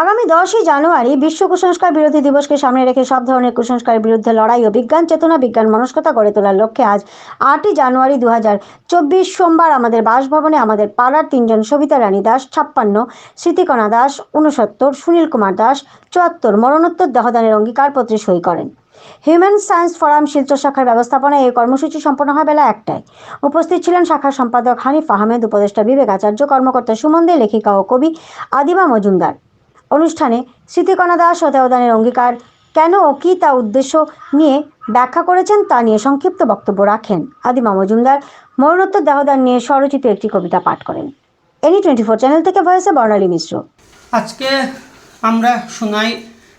আগামী দশই জানুয়ারি বিশ্ব কুসংস্কার বিরোধী দিবসকে সামনে রেখে সব ধরনের কুসংস্কারের বিরুদ্ধে লড়াই ও বিজ্ঞান চেতনা, বিজ্ঞান মনস্কতা গড়ে তোলার লক্ষ্যে আজ আটই জানুয়ারি দু হাজার চব্বিশ সোমবার আমাদের বাসভবনে আমাদের পাড়ার তিনজন সবিতা রানী দাস, ছাপ্পান্ন স্মৃতিকণা দাস উনসত্তর সুনীল কুমার দাস, চুয়াত্তর মরণোত্তর দেহদানের অঙ্গীকারপত্রে সই করেন। হিউম্যান সায়েন্স ফোরাম শিলচর শাখার ব্যবস্থাপনায় এই কর্মসূচি সম্পন্ন হয় বেলা একটায়। উপস্থিত ছিলেন শাখার সম্পাদক হানিফ আহমেদ, উপদেষ্টা বিবেক আচার্য কর্মকর্তা সুমন দে, লেখিকা ও কবি আদিমা মজুমদার। অনুষ্ঠানে স্মৃতিকণা দাস ও দেওদানের অঙ্গীকার। কেন ও কী তা উদ্দেশ্য নিয়ে ব্যাখ্যা করেছেন তা নিয়ে সংক্ষিপ্ত বক্তব্য রাখেন আদিমা মজুমদার। মরণোত্তর দেহদান নিয়ে স্বরচিত একটি কবিতা পাঠ করেন। এনি টোয়েন্টি ফোর চ্যানেল থেকে ভয়েসে বর্ণালী মিশ্র। আজকে আমরা সোনাই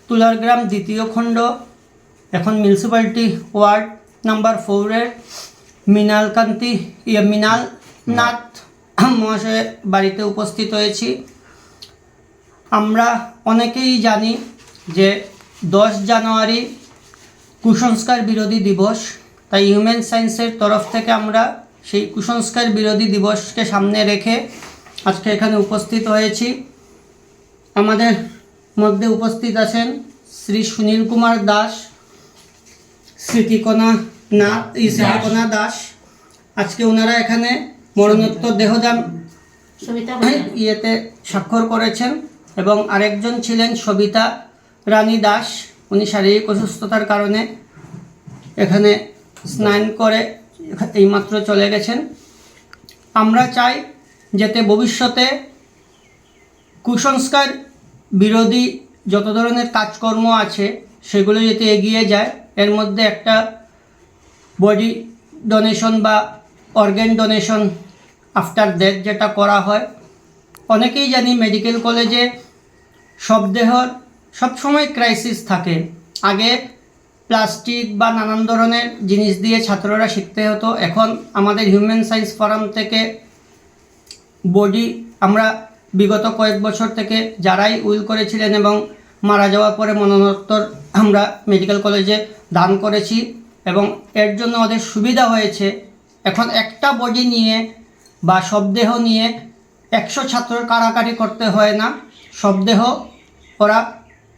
তুলারগ্রাম দ্বিতীয় খণ্ড। এখন মিউনিসিপ্যালিটি ওয়ার্ড নাম্বার ফোরের মৃণালকান্তি ইয়ে মৃণাল নাথ মহাশয়ের বাড়িতে উপস্থিত হয়েছি। আমরা অনেকেই জানি যে দশ জানুয়ারি কুসংস্কার বিরোধী দিবস তাই হিউম্যান সায়েন্সের তরফ থেকে আমরা সেই কুসংস্কার বিরোধী দিবসকে সামনে রেখে আজকে এখানে উপস্থিত হয়েছি। আমাদের মধ্যে উপস্থিত আছেন শ্রী সুনীল কুমার দাস স্মৃতিকণা নাথ এই স্মৃতিকণা দাস। আজকে ওনারা এখানে মরণোত্তর দেহদান সবিতা ইয়েতে স্বাক্ষর করেছেন। এবং আরেকজন ছিলেন সবিতা রানী দাস। উনি শারীরিক অসুস্থতার কারণে এখানে স্নান করে এইমাত্র চলে গেছেন। আমরা চাই যাতে ভবিষ্যতে কুসংস্কার বিরোধী যত ধরনের কাজকর্ম আছে, সেগুলো যাতে এগিয়ে যায়, এর মধ্যে একটা বডি ডোনেশন বা অর্গ্যান ডোনেশন আফটার ডেথ যেটা করা হয়। অনেকেই জানি মেডিকেল কলেজে সব দেহর সবসময় ক্রাইসিস থাকে। আগে প্লাস্টিক বা নানান ধরনের জিনিস দিয়ে ছাত্ররা শিখতে হতো। এখন আমাদের হিউম্যান সায়েন্স ফোরাম থেকে বডি আমরা বিগত কয়েক বছর থেকে যারাই উইল করেছিলেন এবং মারা যাওয়ার পরে মরণোত্তর আমরা মেডিকেল কলেজে দান করেছি এবং এর জন্য ওদের সুবিধা হয়েছে। এখন একটা বডি নিয়ে বা শবদেহ নিয়ে একশো ছাত্রর কারাকারি করতে হয় না। শবদেহ ওরা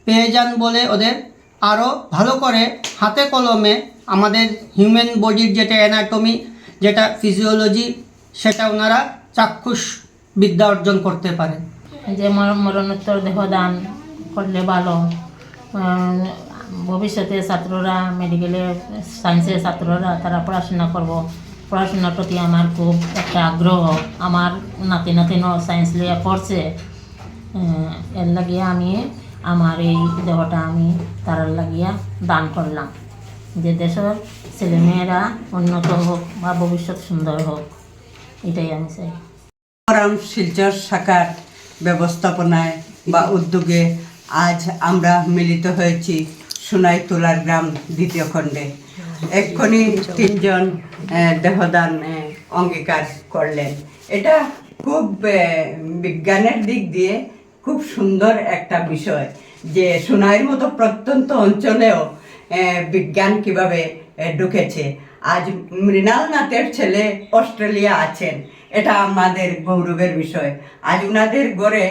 পেয়ে যান বলে ওদের আরও ভালো করে হাতে কলমে আমাদের হিউম্যান বডির যেটা অ্যানাটমি যেটা ফিজিওলজি সেটা ওনারা চাক্ষুষ বিদ্যা অর্জন করতে পারেন। যে মরণোত্তর দেহ দান করলে ভালো। ভবিষ্যতে ছাত্ররা মেডিকেলে সায়েন্সের ছাত্ররা তারা পড়াশোনা করব। পড়াশোনার প্রতি আমার খুব একটা আগ্রহ। আমার নাতি নাতিনও সায়েন্স লিয়ে পড়ছে। এর লাগিয়ে আমি আমার এই দেহটা আমি তার লাগিয়া দান করলাম। যে দেশের ছেলেমেয়েরা উন্নত হোক বা ভবিষ্যৎ সুন্দর হোক, এটাই আমি চাই। ফোরাম শিলচর শাখার ব্যবস্থাপনায় বা উদ্যোগে আজ আমরা মিলিত হয়েছি সোনাই তোলার গ্রাম দ্বিতীয় খণ্ডে। এক্ষুনি তিনজন দেহদান অঙ্গীকার করলেন। এটা খুব বিজ্ঞানের দিক দিয়ে খুব সুন্দর একটা বিষয় যে সোনাইয়ের মতো প্রত্যন্ত অঞ্চলেও বিজ্ঞান কীভাবে ঢুকেছে। আজ মৃণাল নাথের ছেলে অস্ট্রেলিয়া আছেন, এটা আমাদের গৌরবের বিষয়। আজ ওনাদের গড়ে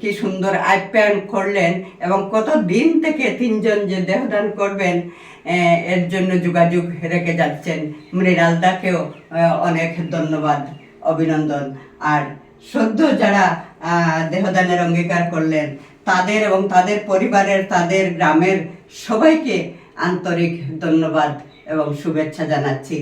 কি সুন্দর আপ্যায়ন করলেন এবং কত দিন থেকে তিনজন যে দেহদান করবেন এর জন্য যোগাযোগ রেখে যাচ্ছেন। মৃণালদাকেও অনেক ধন্যবাদ, অভিনন্দন। আর সদ্য যারা দেহদানের অঙ্গীকার করলেন, তাদের এবং তাদের পরিবারের, তাদের গ্রামের সবাইকে আন্তরিক ধন্যবাদ এবং শুভেচ্ছা জানাচ্ছি।